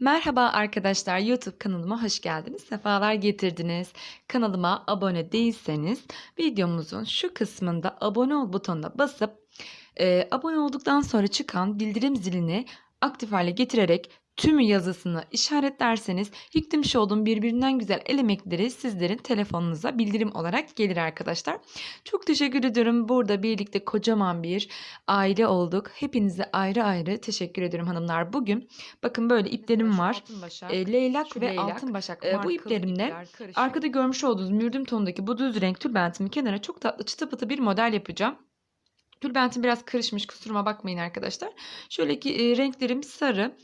Merhaba arkadaşlar, YouTube kanalıma hoş geldiniz. Sefalar getirdiniz. Kanalıma abone değilseniz videomuzun şu kısmında abone ol butonuna basıp e, abone olduktan sonra çıkan bildirim zilini aktif hale getirerek tümü yazısını işaretlerseniz yüklemiş olduğum birbirinden güzel el emekleri sizlerin telefonunuza bildirim olarak gelir arkadaşlar. Çok teşekkür ediyorum. Burada birlikte kocaman bir aile olduk. Hepinize ayrı ayrı teşekkür ediyorum hanımlar. Bugün bakın böyle iplerim var. E, leylak ve leylak, altın başak. e, bu markalı iplerimle ipler, arkada görmüş olduğunuz mürdüm tonundaki bu düz renk tülbentimin kenarına çok tatlı çıtı pıtı bir model yapacağım. Tülbentim biraz karışmış kusuruma bakmayın arkadaşlar. Şöyle ki e, renklerim sarı.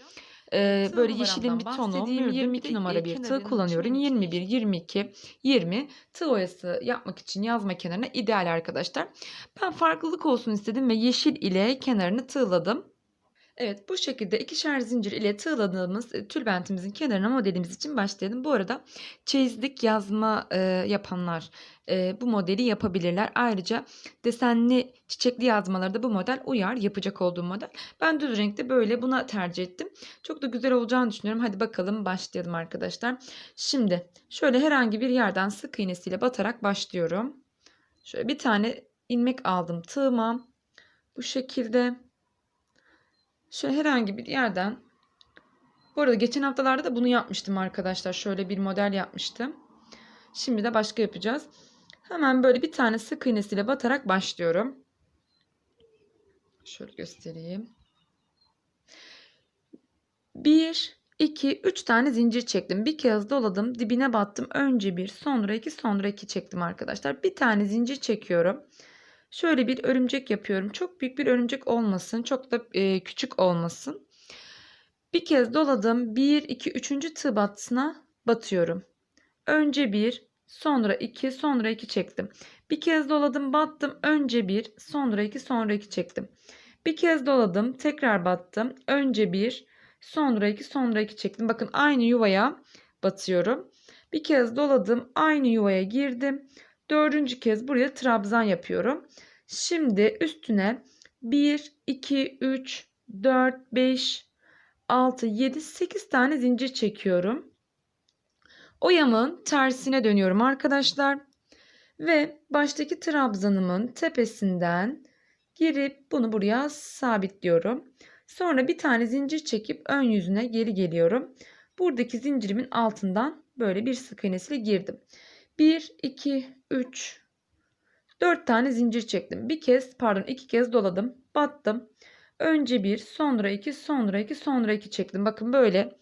E, böyle yeşilin bir tonu. Mürdüm 22 2 numara bir tığ kullanıyorum. içine 21, 22, 20 tığ oyası yapmak için yazma kenarına ideal arkadaşlar. Ben farklılık olsun istedim ve yeşil ile kenarını tığladım. Evet bu şekilde ikişer zincir ile tığladığımız e, tülbentimizin kenarına modelimiz için başlayalım. Bu arada çeyizlik yazma e, yapanlar e, bu modeli yapabilirler. Ayrıca desenli çiçekli yazmalarda bu model uyar yapacak olduğum model. Ben düz renkte böyle buna tercih ettim. Çok da güzel olacağını düşünüyorum. Hadi bakalım başlayalım arkadaşlar. Şimdi şöyle herhangi bir yerden sık iğnesiyle batarak başlıyorum. Şöyle bir tane ilmek aldım tığıma. Bu şekilde. Şöyle herhangi bir yerden. Bu arada geçen haftalarda da bunu yapmıştım arkadaşlar. Şöyle bir model yapmıştım. Şimdi de başka yapacağız. Hemen böyle bir tane sık iğnesiyle batarak başlıyorum. Şöyle göstereyim. 1, 2, 3 tane zincir çektim. Bir kez doladım. Dibine battım. Önce bir, sonra iki, sonra iki çektim arkadaşlar. Bir tane zincir çekiyorum. Şöyle bir örümcek yapıyorum. Çok büyük bir örümcek olmasın. Çok da e, küçük olmasın. Bir kez doladım. 1, 2, 3. tığ battısına batıyorum. Önce bir, sonra iki, sonra iki çektim. Bir kez doladım, battım. Önce bir, sonra iki, sonra iki çektim. Bir kez doladım, tekrar battım. Önce bir, sonra iki, sonra iki çektim. Bakın aynı yuvaya batıyorum. Bir kez doladım, aynı yuvaya girdim. Dördüncü kez buraya trabzan yapıyorum. Şimdi üstüne 1, 2, 3, 4, 5, 6, 7, 8 tane zincir çekiyorum. Oyamın tersine dönüyorum arkadaşlar. Ve baştaki trabzanımın tepesinden girip bunu buraya sabitliyorum. Sonra bir tane zincir çekip ön yüzüne geri geliyorum. Buradaki zincirimin altından böyle bir sık iğnesiyle girdim. 1, 2, 3, 4 tane zincir çektim. Bir kez pardon iki kez doladım. Battım. Önce bir sonra iki sonra iki sonra iki çektim. Bakın böyle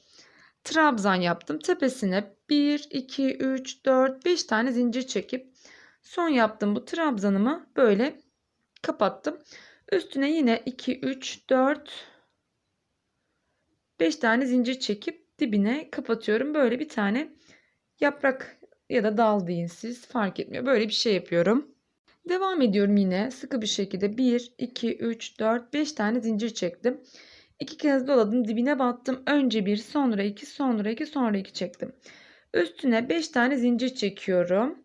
trabzan yaptım. Tepesine 1, 2, 3, 4, 5 tane zincir çekip son yaptım bu trabzanımı böyle kapattım. Üstüne yine 2, 3, 4, 5 tane zincir çekip dibine kapatıyorum. Böyle bir tane yaprak ya da dal deyin siz fark etmiyor. Böyle bir şey yapıyorum. Devam ediyorum yine sıkı bir şekilde 1, 2, 3, 4, 5 tane zincir çektim. İki kez doladım dibine battım. Önce bir sonra iki sonra iki sonra iki çektim. Üstüne 5 tane zincir çekiyorum.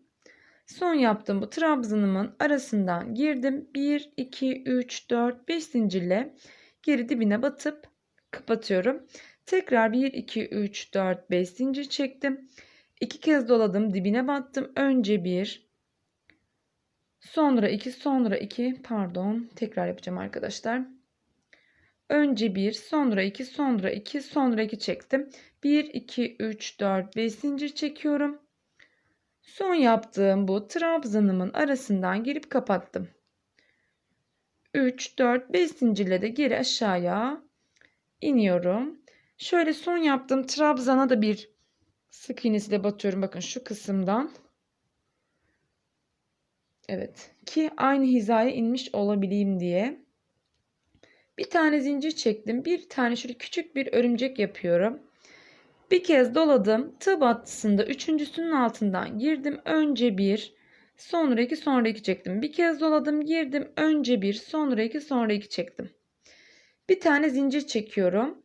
Son yaptığım bu trabzanımın arasından girdim. 1, 2, 3, 4, 5 zincirle geri dibine batıp kapatıyorum. Tekrar 1, 2, 3, 4, 5 zincir çektim. İki kez doladım dibine battım. Önce bir sonra iki sonra iki pardon tekrar yapacağım arkadaşlar. Önce bir sonra iki sonra iki sonra iki çektim. 1 2 3 4 5 zincir çekiyorum. Son yaptığım bu trabzanımın arasından girip kapattım. 3 4 5 zincirle de geri aşağıya iniyorum. Şöyle son yaptığım trabzana da bir sık iğnesiyle batıyorum. Bakın şu kısımdan. Evet. Ki aynı hizaya inmiş olabileyim diye. Bir tane zincir çektim. Bir tane şöyle küçük bir örümcek yapıyorum. Bir kez doladım. Tığ battısında üçüncüsünün altından girdim. Önce bir, sonra iki, sonra iki çektim. Bir kez doladım, girdim. Önce bir, sonra iki, sonra iki çektim. Bir tane zincir çekiyorum.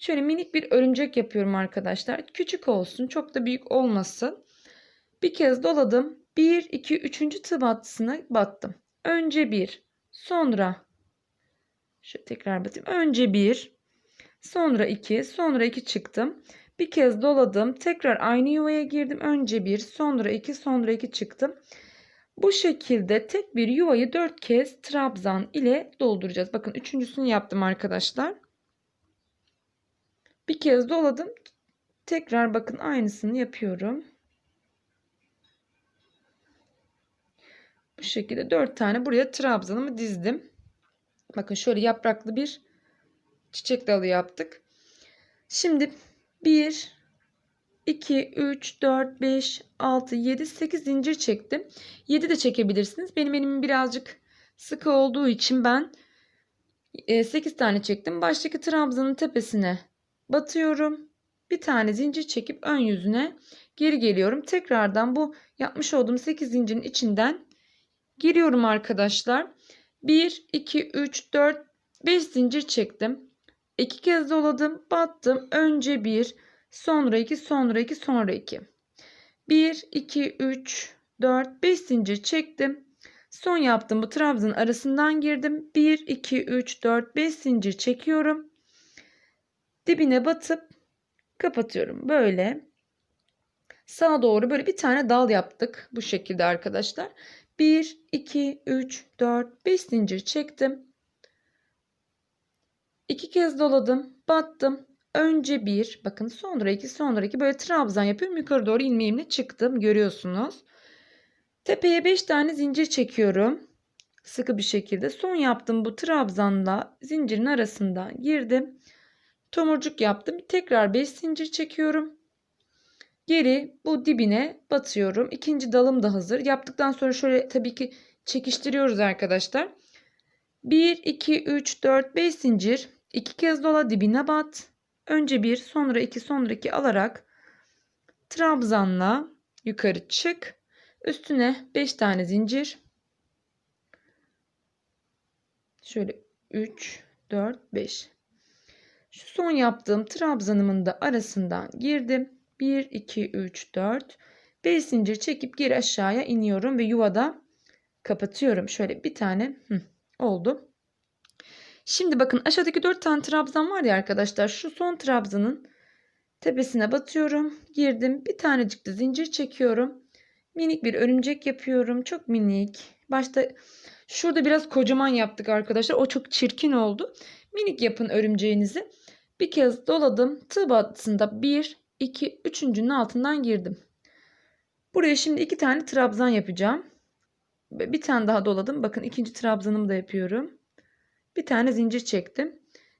Şöyle minik bir örümcek yapıyorum arkadaşlar. Küçük olsun, çok da büyük olmasın. Bir kez doladım. 1, 2, 3. tığ battısına battım. Önce bir, sonra şu tekrar batayım. Önce bir, Sonra 2, sonra 2 çıktım. Bir kez doladım. Tekrar aynı yuvaya girdim. Önce 1, sonra 2, sonra 2 çıktım. Bu şekilde tek bir yuvayı 4 kez trabzan ile dolduracağız. Bakın üçüncüsünü yaptım arkadaşlar. Bir kez doladım. Tekrar bakın aynısını yapıyorum. Bu şekilde 4 tane buraya trabzanımı dizdim. Bakın şöyle yapraklı bir çiçek dalı yaptık. Şimdi 1 2 3 4 5 6 7 8 zincir çektim. 7 de çekebilirsiniz. Benim elimim birazcık sıkı olduğu için ben 8 tane çektim. Baştaki trabzanın tepesine batıyorum. Bir tane zincir çekip ön yüzüne geri geliyorum. Tekrardan bu yapmış olduğum 8 zincirin içinden giriyorum arkadaşlar. 1 2 3 4 5 zincir çektim. 2 kez doladım, battım. Önce 1, sonra 2, sonra 2, sonra 2. 1 2 3 4 5 zincir çektim. Son yaptığım bu trabzanın arasından girdim. 1 2 3 4 5 zincir çekiyorum. Dibine batıp kapatıyorum. Böyle sağa doğru böyle bir tane dal yaptık. Bu şekilde arkadaşlar. 1 2 3 4 5 zincir çektim. 2 kez doladım, battım. Önce 1, bakın sonra 2, sonra 2 böyle trabzan yapıyorum. Yukarı doğru ilmeğimle çıktım. Görüyorsunuz. Tepeye 5 tane zincir çekiyorum. Sıkı bir şekilde. Son yaptım bu trabzanla zincirin arasında girdim. Tomurcuk yaptım. Tekrar 5 zincir çekiyorum. Geri bu dibine batıyorum. İkinci dalım da hazır. Yaptıktan sonra şöyle tabii ki çekiştiriyoruz arkadaşlar. 1, 2, 3, 4, 5 zincir. 2 kez dola dibine bat. Önce 1, sonra 2, sonra 2 alarak trabzanla yukarı çık. Üstüne 5 tane zincir. Şöyle 3, 4, 5. Şu son yaptığım trabzanımın da arasından girdim. 1, 2, 3, 4, 5 zincir çekip geri aşağıya iniyorum ve yuvada kapatıyorum. Şöyle bir tane hı, oldu. Şimdi bakın aşağıdaki 4 tane trabzan var ya arkadaşlar. Şu son trabzanın tepesine batıyorum. Girdim. Bir tanecik de zincir çekiyorum. Minik bir örümcek yapıyorum. Çok minik. Başta şurada biraz kocaman yaptık arkadaşlar. O çok çirkin oldu. Minik yapın örümceğinizi. Bir kez doladım. Tığ batısında 1, 2, üçüncünün altından girdim. Buraya şimdi iki tane trabzan yapacağım. Bir tane daha doladım. Bakın ikinci trabzanımı da yapıyorum. Bir tane zincir çektim.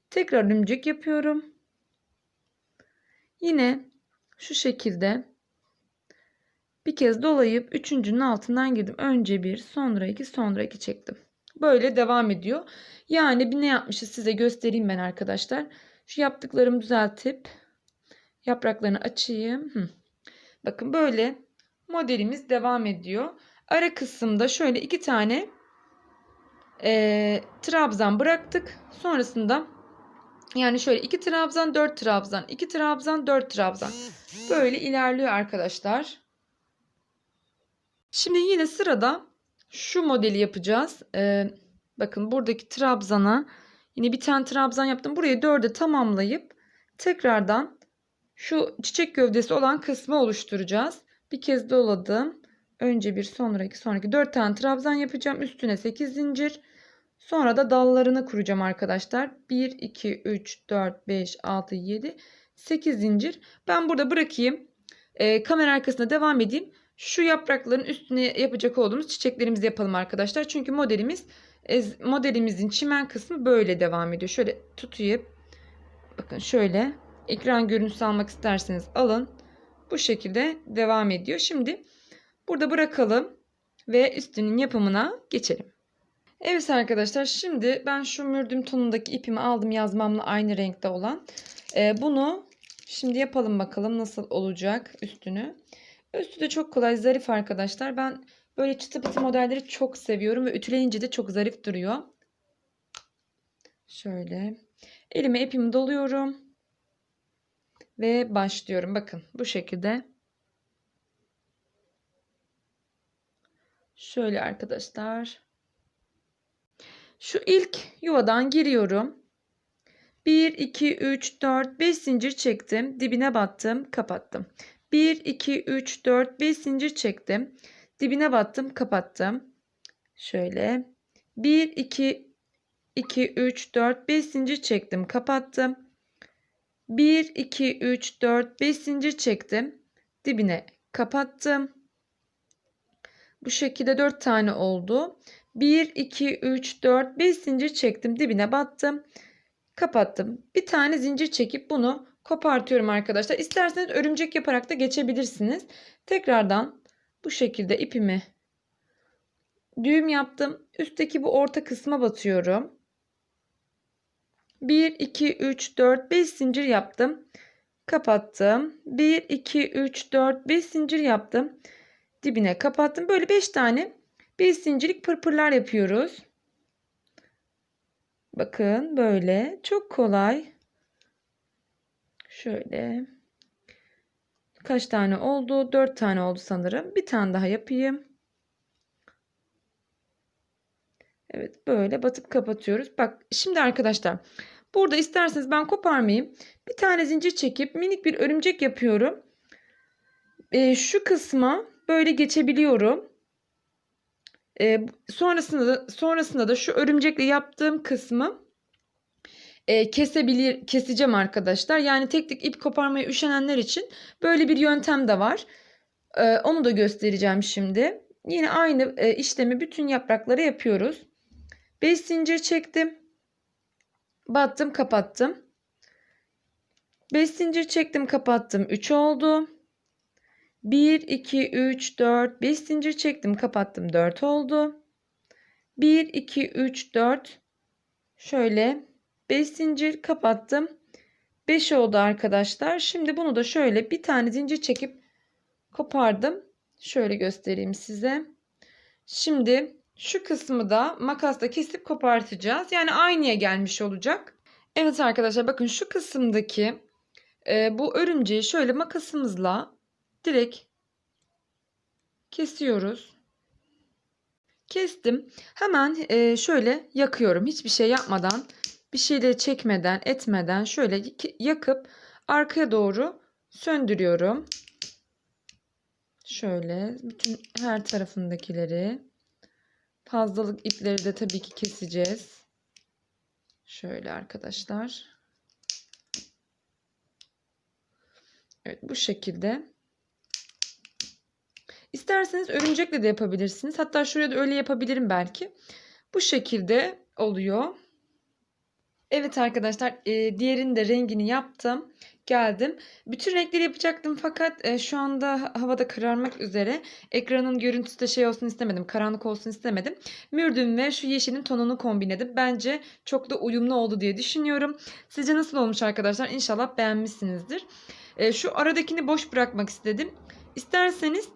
Tekrar örümcek yapıyorum. Yine şu şekilde bir kez dolayıp üçüncünün altından girdim. Önce bir, sonra iki, sonra iki çektim. Böyle devam ediyor. Yani bir ne yapmışız size göstereyim ben arkadaşlar. Şu yaptıklarımı düzeltip yapraklarını açayım. Hı. Bakın böyle modelimiz devam ediyor. Ara kısımda şöyle iki tane e, trabzan bıraktık. Sonrasında yani şöyle 2 trabzan 4 trabzan 2 trabzan 4 trabzan böyle ilerliyor arkadaşlar. Şimdi yine sırada şu modeli yapacağız. Ee, bakın buradaki trabzana yine bir tane trabzan yaptım. Burayı 4'e tamamlayıp tekrardan şu çiçek gövdesi olan kısmı oluşturacağız. Bir kez doladım. Önce bir sonraki sonraki 4 tane trabzan yapacağım. Üstüne 8 zincir. Sonra da dallarını kuracağım arkadaşlar. 1, 2, 3, 4, 5, 6, 7, 8 zincir. Ben burada bırakayım. E, kamera arkasına devam edeyim. Şu yaprakların üstüne yapacak olduğumuz çiçeklerimizi yapalım arkadaşlar. Çünkü modelimiz e, modelimizin çimen kısmı böyle devam ediyor. Şöyle tutayım. Bakın şöyle ekran görüntüsü almak isterseniz alın. Bu şekilde devam ediyor. Şimdi burada bırakalım ve üstünün yapımına geçelim. Evet arkadaşlar şimdi ben şu mürdüm tonundaki ipimi aldım yazmamla aynı renkte olan. Ee, bunu şimdi yapalım bakalım nasıl olacak üstünü. Üstü de çok kolay zarif arkadaşlar. Ben böyle çıtı pıtı modelleri çok seviyorum ve ütüleyince de çok zarif duruyor. Şöyle elime ipimi doluyorum. Ve başlıyorum. Bakın bu şekilde. Şöyle arkadaşlar. Şu ilk yuvadan giriyorum. 1, 2, 3, 4, 5 zincir çektim. Dibine battım, kapattım. 1, 2, 3, 4, 5 zincir çektim. Dibine battım, kapattım. Şöyle. 1, 2, 2, 3, 4, 5 zincir çektim, kapattım. 1, 2, 3, 4, 5 zincir çektim. Dibine kapattım. Bu şekilde 4 tane oldu. 1, 2, 3, 4, 5 zincir çektim. Dibine battım. Kapattım. Bir tane zincir çekip bunu kopartıyorum arkadaşlar. İsterseniz örümcek yaparak da geçebilirsiniz. Tekrardan bu şekilde ipimi düğüm yaptım. Üstteki bu orta kısma batıyorum. 1, 2, 3, 4, 5 zincir yaptım. Kapattım. 1, 2, 3, 4, 5 zincir yaptım. Dibine kapattım. Böyle 5 tane 5 zincirlik pırpırlar yapıyoruz. Bakın böyle. Çok kolay. Şöyle. Kaç tane oldu? 4 tane oldu sanırım. Bir tane daha yapayım. Evet böyle batıp kapatıyoruz. Bak şimdi arkadaşlar burada isterseniz ben koparmayayım. Bir tane zincir çekip minik bir örümcek yapıyorum. Ee, şu kısma böyle geçebiliyorum. Ee, sonrasında da sonrasında da şu örümcekle yaptığım kısmı e, kesebilir keseceğim arkadaşlar. Yani tek tek ip koparmaya üşenenler için böyle bir yöntem de var. Ee, onu da göstereceğim şimdi. Yine aynı e, işlemi bütün yapraklara yapıyoruz. 5 zincir çektim. Battım, kapattım. 5 zincir çektim, kapattım. 3 oldu. 1 2 3 4 5 zincir çektim, kapattım. 4 oldu. 1 2 3 4 şöyle 5 zincir kapattım. 5 oldu arkadaşlar. Şimdi bunu da şöyle bir tane zincir çekip kopardım. Şöyle göstereyim size. Şimdi şu kısmı da makasla kesip kopartacağız. Yani aynıya gelmiş olacak. Evet arkadaşlar bakın şu kısımdaki e, bu örümceği şöyle makasımızla direkt kesiyoruz. Kestim. Hemen e, şöyle yakıyorum. Hiçbir şey yapmadan, bir şeyleri çekmeden, etmeden şöyle yakıp arkaya doğru söndürüyorum. Şöyle bütün her tarafındakileri Fazlalık ipleri de tabii ki keseceğiz. Şöyle arkadaşlar. Evet bu şekilde. İsterseniz örümcekle de yapabilirsiniz. Hatta şuraya da öyle yapabilirim belki. Bu şekilde oluyor. Evet arkadaşlar e, diğerinin de rengini yaptım geldim. Bütün renkleri yapacaktım fakat e, şu anda havada kararmak üzere. Ekranın görüntüsü de şey olsun istemedim. Karanlık olsun istemedim. Mürdüm ve şu yeşilin tonunu kombinledim. Bence çok da uyumlu oldu diye düşünüyorum. Sizce nasıl olmuş arkadaşlar? İnşallah beğenmişsinizdir. E, şu aradakini boş bırakmak istedim. İsterseniz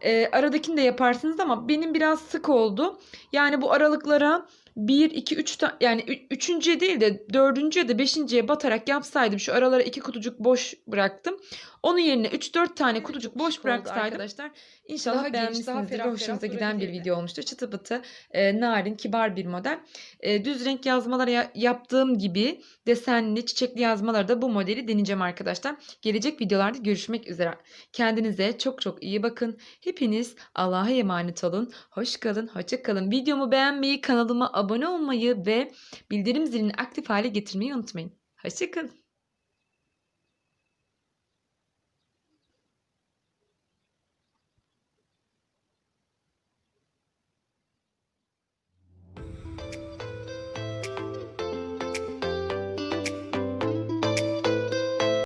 e, aradakini de yaparsınız ama benim biraz sık oldu. Yani bu aralıklara 1, 2, 3 yani üçüncüye değil de dördüncüye de beşinciye batarak yapsaydım şu aralara iki kutucuk boş bıraktım. Onun yerine 3-4 tane kutucuk boş bıraksaydım arkadaşlar İnşallah daha beğenmişsinizdir ve hoşunuza giden bir video olmuştur. Çıtı pıtı, e, narin, kibar bir model. E, düz renk yazmaları ya, yaptığım gibi desenli, çiçekli yazmaları da bu modeli deneyeceğim arkadaşlar. Gelecek videolarda görüşmek üzere. Kendinize çok çok iyi bakın. Hepiniz Allah'a emanet olun. Hoş kalın, hoşça kalın. Videomu beğenmeyi, kanalıma abone olmayı ve bildirim zilini aktif hale getirmeyi unutmayın. Hoşçakalın.